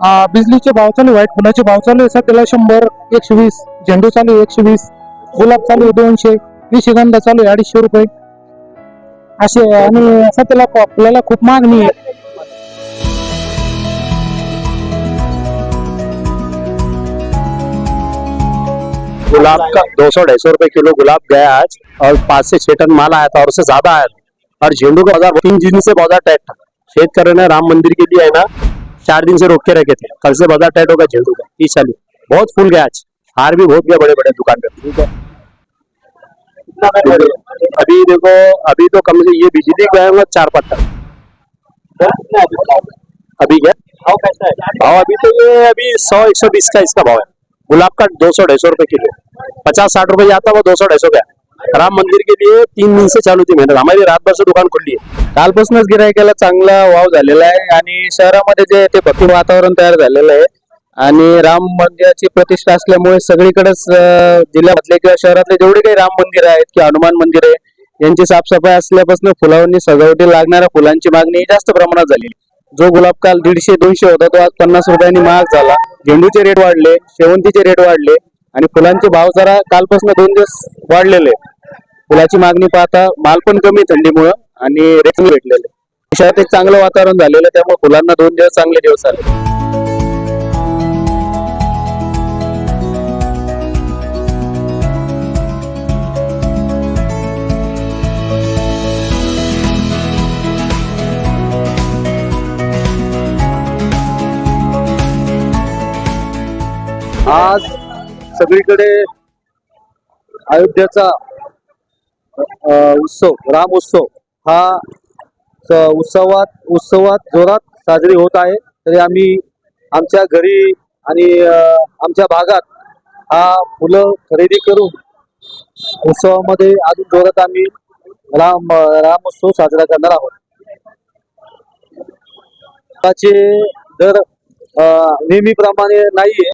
बिजलीचे भाव चालू व्हाईट फुलाचे भाव चालू आहे. सध्याला शंभर एकशे वीस झेंडू चालू आहे एकशे वीस गुलाब चालू आहे दोनशे निशिगंधा चालू आहे अडीचशे रुपये. असे आणि सध्याला फुलाला खूप मागणी आहे. गुलाब का दो सौ ढाई सौ रुपए किलो गुलाब गया आज. और पाँच से छह टन माल आया था और उससे ज्यादा आया था। और झेंडू का बाजार तीन दिन से बाजार टाइट था। शेतकरी राम मंदिर के लिए है ना। चार दिन से रोक के रखे थे। कल से बाज़ार टाइट होगा झेंडू का तीस चालीस बहुत फूल गया आज। हार भी बहुत गया बड़े बड़े दुकान पे। ठीक है। अभी देखो, अभी तो कम से ये बिजली गया होगा चार पाँच टन अभी क्या? भाव कैसा है? भाव अभी तो ये अभी सौ, एक सौ बीस का इसका भाव है। गुलाब का दो सौ, ढाई सौ रुपए किलो पचास, साठ रुपए आता वो दो सौ, ढाई सौ का है। राम मंदिर के लिए तीन दिन से चालू होती मेहनत. हमारी रात भर से दुकान खुली है कालपासूनच गिरायकाला चांगला वाव झालेला आहे आणि शहरामध्ये जे ते भक्ती वातावरण तयार झालेलं आहे आणि राम मंदिराची प्रतिष्ठा असल्यामुळे सगळीकडेच जिल्ह्यामधले किंवा शहरातले जेवढे काही राम मंदिर आहेत किंवा हनुमान मंदिर आहे यांची साफसफाई असल्यापासून फुलावरनी सजावटी लागणाऱ्या फुलांची मागणी जास्त प्रमाणात झाली. जो गुलाब काल दीडशे दोनशे होता तो आज पन्नास रुपयांनी महाग झाला. झेंडूचे रेट वाढले शेवंतीचे रेट वाढले आणि फुलांचे भाव जरा कालपासून दोन दिवस वाढलेले. आहेत. फुलाची मागणी पाहता माल पण कमी थंडीमुळं आणि रेट भेटलेले. शहरात एक चांगलं वातावरण झालेलं त्यामुळे फुलांना दोन दिवस चांगले दिवस आले. आज सगळीकडे अयोध्याचा उत्सव राम उत्सव. हा उत्सवात उत्सवात जोरात साजरी होत आहे. तरी आम्ही आमच्या घरी आणि आमच्या भागात हा फुलं खरेदी करून उत्सवामध्ये अजून जोरात आम्ही राम राम उत्सव साजरा करणार आहोत. दर अ, नेहमीप्रमाणे नाहीये.